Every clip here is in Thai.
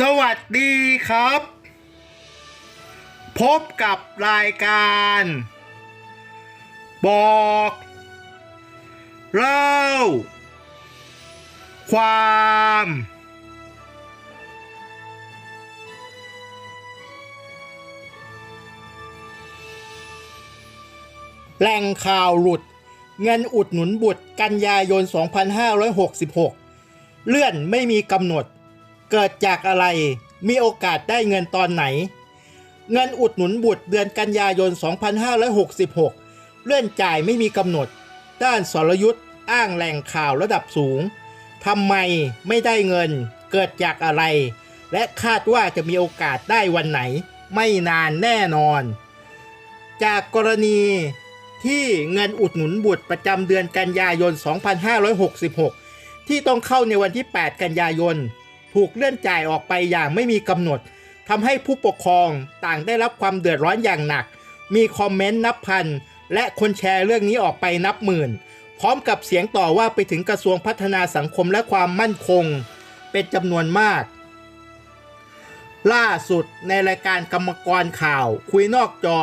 สวัสดีครับ พบกับรายการ บอก เล่า ความ แหล่งข่าวหลุด เงินอุดหนุนบุตรกันยายน 2566 เลื่อนไม่มีกำหนด เกิดจากอะไร มีโอกาสได้เงินตอนไหน เงินอุดหนุนบุตรเดือนกันยายน 2566 เลื่อนจ่ายไม่มีกำหนด ด้านสรยุทธ์อ้างแหล่งข่าวระดับสูงทำไมไม่ได้เงิน เกิดจากอะไร และคาดว่าจะมีโอกาสได้วันไหน ไม่นานแน่นอน จากกรณีที่เงินอุดหนุนบุตรประจำเดือนกันยายน 2566 ที่ต้องเข้าในวันที่ 8 กันยายน ถูกเลื่อนจ่ายออกไปอย่างไม่มีกำหนดทำให้ผู้ปกครองต่างได้รับความเดือดร้อนอย่างหนัก มีคอมเมนต์นับพัน และคนแชร์เรื่องนี้ออกไปนับหมื่น พร้อมกับเสียงต่อว่าไปถึงกระทรวงพัฒนาสังคมและความมั่นคง เป็นจำนวนมาก ล่าสุดในรายการกรรมกรข่าว คุยนอกจอ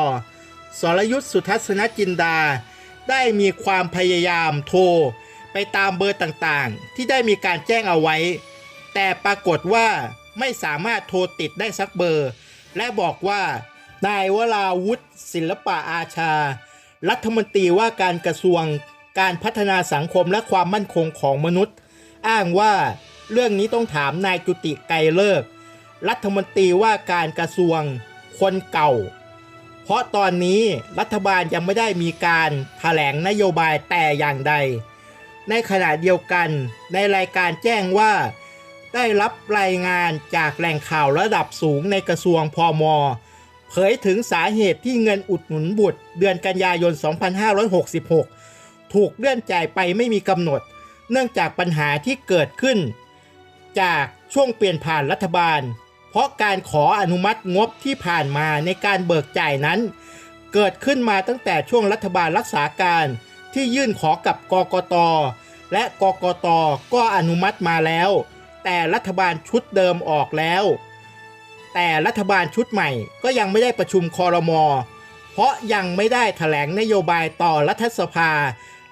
สรยุทธสุทัศนจินดา ได้มีความพยายามโทร ไปตามเบอร์ต่างๆ ที่ได้มีการแจ้งเอาไว้ แต่ปรากฏว่าไม่สามารถโทรติดได้สักเบอร์ และบอกว่า นายวราวุฒิศิลปะอาชา รัฐมนตรีว่าการกระทรวงการพัฒนาสังคมและความมั่นคงของมนุษย์ อ้างว่าเรื่องนี้ต้องถามนายจุติไกรเลิก รัฐมนตรีว่าการกระทรวงคนเก่า เพราะตอนนี้รัฐบาลยังไม่ได้มีการแถลงนโยบายแต่อย่างใด ในขณะเดียวกันในรายการแจ้งว่า ได้รับรายงานจากแหล่งข่าวระดับสูงในกระทรวงพอมเผยถึงสาเหตุที่เงินอุดหนุนบุตร เดือนกันยายน 2566 ถูกเลื่อนจ่ายไปไม่มีกำหนด เนื่องจากปัญหาที่เกิดขึ้น จากช่วงเปลี่ยนผ่านรัฐบาล เพราะการขออนุมัติงบที่ผ่านมาในการเบิกจ่ายนั้น เกิดขึ้นมาตั้งแต่ช่วงรัฐบาลรักษาการที่ยื่นขอกับกกต และกกตก็อนุมัติมาแล้ว แต่รัฐบาลชุดเดิมออกแล้ว แต่รัฐบาลชุดใหม่ก็ยังไม่ได้ประชุมคอรมอเพราะยังไม่ได้แถลงนโยบายต่อรัฐสภา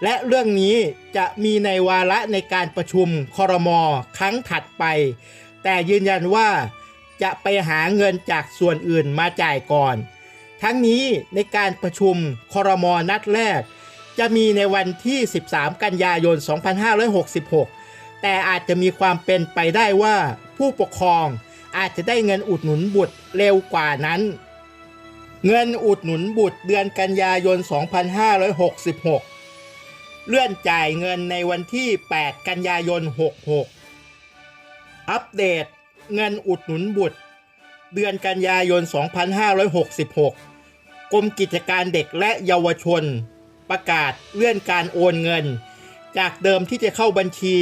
และเรื่องนี้จะมีในวาระในการประชุมคอรมอครั้งถัดไป แต่ยืนยันว่าจะไปหาเงินจากส่วนอื่นมาจ่ายก่อน ทั้งนี้ในการประชุมคอรมอนัดแรก จะมีในวันที่ 13 กันยายน 2566 แต่อาจจะมีความเป็นไปได้ว่าผู้ปกครองอาจจะได้เงินอุดหนุนบุตรเร็วกว่านั้น เงินอุดหนุนบุตรเดือนกันยายน 2566 เลื่อนจ่ายเงินในวันที่ 8 กันยายน 66 อัปเดต เงินอุดหนุนบุตร เดือนกันยายน 2566 กรมกิจการเด็กและเยาวชน ประกาศเลื่อนการโอนเงิน จากเดิมที่จะเข้าบัญชี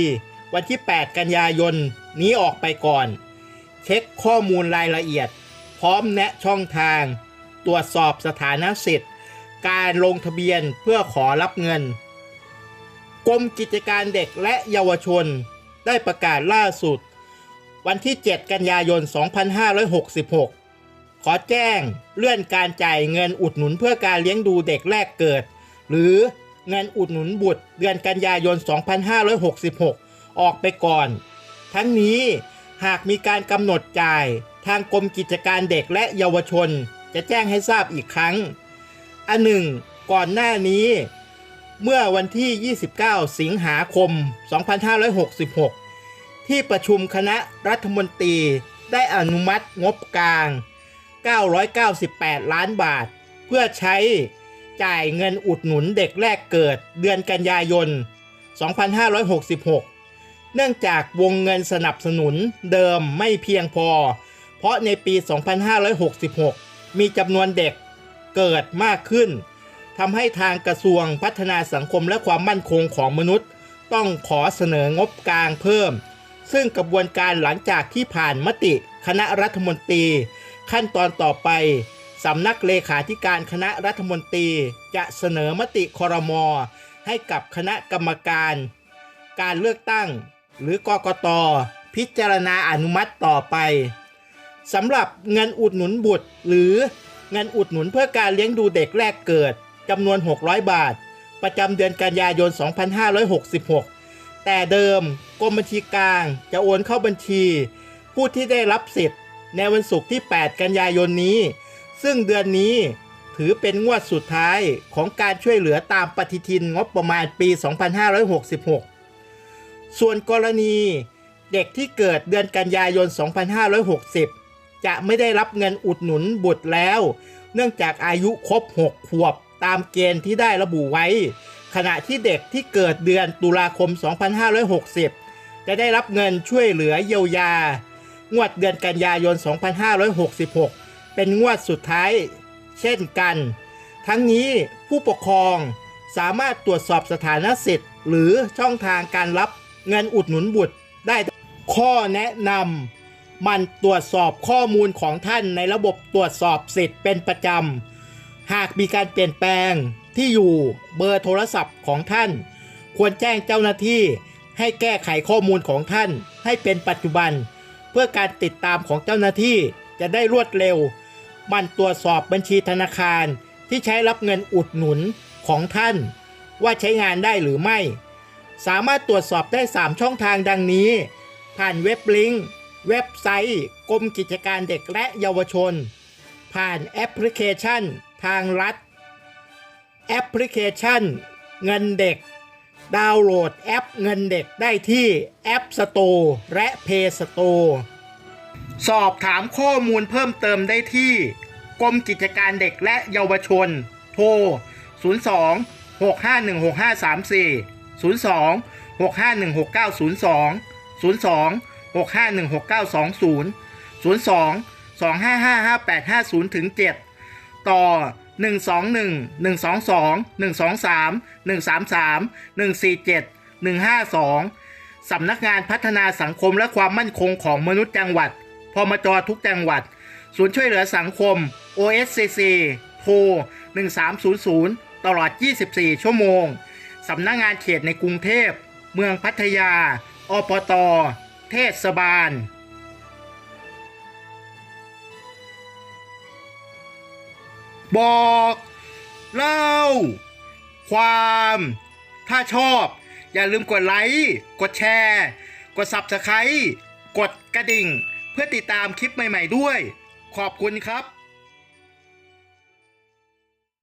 วันที่ 8 กันยายนนี้ออกไปก่อน เช็คข้อมูลรายละเอียด พร้อมแนะช่องทาง ตรวจสอบสถานะสิทธิ์ การลงทะเบียนเพื่อขอรับเงิน กรมกิจการเด็กและเยาวชน ได้ประกาศล่าสุด วันที่ 7 กันยายน 2566 ขอแจ้งเลื่อนการจ่ายเงินอุดหนุนเพื่อการเลี้ยงดูเด็กแรกเกิด หรือเงินอุดหนุนบุตรเดือนกันยายน 2566 ออกไปก่อน ทั้งนี้หากมีการกำหนดจ่ายทางกรมกิจการเด็กและเยาวชนจะแจ้งให้ทราบอีกครั้ง อันหนึ่ง ก่อนหน้านี้ เมื่อวันที่ 29 สิงหาคม 2566 ที่ประชุมคณะรัฐมนตรีได้อนุมัติงบกลาง 998 ล้านบาท เพื่อใช้จ่ายเงินอุดหนุนเด็กแรกเกิดเดือนกันยายน 2566 เนื่องจากวงเงินสนับสนุนเดิมไม่เพียงพอ เพราะในปี 2566 มีจำนวนเด็กเกิดมากขึ้นทำให้ทางกระทรวงพัฒนาสังคมและความมั่นคงของมนุษย์ ต้องขอเสนองบกลางเพิ่ม ซึ่งกระบวนการหลังจากที่ผ่านมติคณะรัฐมนตรี ขั้นตอนต่อไปสำนักเลขาธิการคณะรัฐมนตรีจะเสนอมติคอรมอให้กับคณะกรรมการ การเลือกตั้ง หรือกกต พิจารณาอนุมัติต่อไปสำหรับเงินอุดหนุนบุตร หรือเงินอุดหนุนเพื่อการเลี้ยงดูเด็กแรกเกิดจำนวน 600 บาท ประจำเดือนกันยายน 2566 แต่เดิมกรมบัญชีกลางจะโอนเข้าบัญชี ผู้ที่ได้รับสิทธิ์ ในวันศุกร์ที่ 8 กันยายนนี้ ซึ่งเดือนนี้ถือเป็นงวดสุดท้ายของการช่วยเหลือตามปฏิทินงบประมาณปี 2566 ส่วนกรณีเด็กที่เกิดเดือนกันยายน 2560 จะไม่ได้รับเงินอุดหนุนบุตรแล้ว เนื่องจากอายุครบ 6 ขวบตามเกณฑ์ที่ได้ระบุไว้ ขณะที่เด็กที่เกิดเดือนตุลาคม 2560 จะได้รับเงินช่วยเหลือเยียวยา งวดเดือนกันยายน 2566 เป็นงวดสุดท้าย เช่นกัน ทั้งนี้ผู้ปกครองสามารถตรวจสอบสถานะสิทธิ์ หรือช่องทางการรับ เงินอุดหนุนบุตรได้ข้อแนะนำมันตรวจสอบข้อมูลของท่านในระบบตรวจสอบสิทธิ์เป็นประจำ หากมีการเปลี่ยนแปลงที่อยู่เบอร์โทรศัพท์ของท่าน ควรแจ้งเจ้าหน้าที่ให้แก้ไขข้อมูลของท่านให้เป็นปัจจุบัน เพื่อการติดตามของเจ้าหน้าที่จะได้รวดเร็ว มันตรวจสอบบัญชีธนาคารที่ใช้รับเงินอุดหนุนของท่าน ว่าใช้งานได้หรือไม่ สามารถตรวจสอบได้ 3 ช่องทางดังนี้ ผ่านเว็บลิงก์ เว็บไซต์กรมกิจการเด็กและเยาวชน ผ่านแอปพลิเคชัน ทางรัฐ แอปพลิเคชัน เงินเด็ก ดาวน์โหลดแอปเงินเด็กได้ที่ App Store และ Play Store สอบถามข้อมูลเพิ่มเติมได้ที่ กรมกิจการเด็กและเยาวชน โทร 02 6516534 02 6516902 02 6516920 02 2555850ถึง7ต่อ 121 122 123 133 147 152 สำนักงานพัฒนาสังคมและความมั่นคงของมนุษย์จังหวัด พมจทุกจังหวัด ศูนย์ช่วยเหลือสังคม OSCC โทร1300 ตลอด 24 ชั่วโมง สำนักงานเขตในกรุงเทพ เมืองพัทยา อปต เทศบาล บอกเล่า ความ ถ้าชอบ อย่าลืมกดไลค์ กดแชร์ กด Subscribe กดกระดิ่ง เพื่อติดตามคลิปใหม่ ๆ ด้วย ขอบคุณครับ